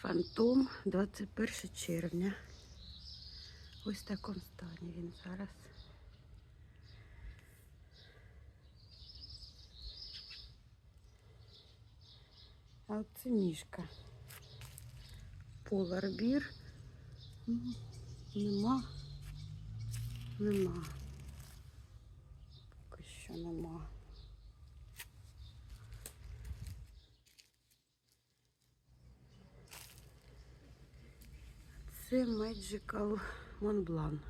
Фантом 21 червня. Ось в такому стані він зараз. А оце мішка. Поларбір. Нема. Нема. Поки що нема. Це Magical Монблан.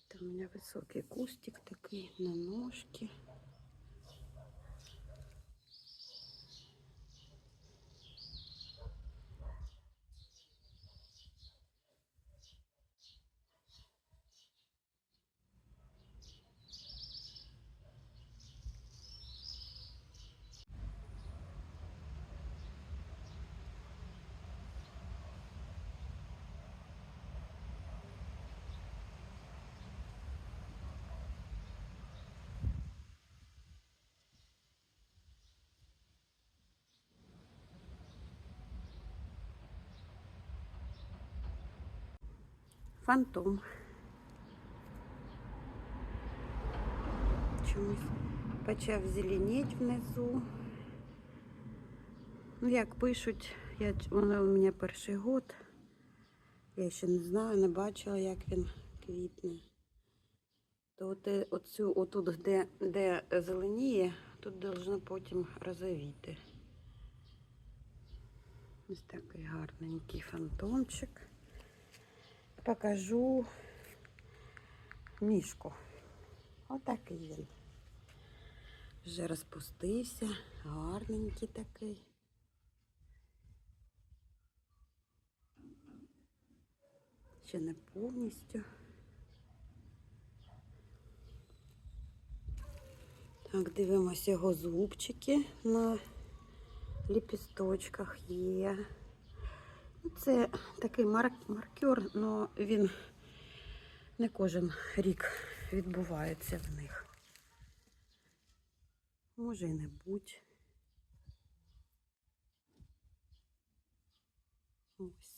Это у меня высокий кустик такой на ножке. Фантом. Чомусь почав зеленеть внизу. Ну, як пишуть, я, воно у мене перший год. Я ще не знаю, не бачила, як він квітне. То от, е, оцю, отут, де, де зеленіє, тут должно потім розовіти. Ось такий гарненький фантомчик. Покажу мішку. Отакий він. Вже розпустився, гарненький такий. Ще не повністю. Так, дивимося його зубчики на ліпісточках є. Це такий марк- маркер, але він не кожен рік відбувається в них. Може і не будь. Ось.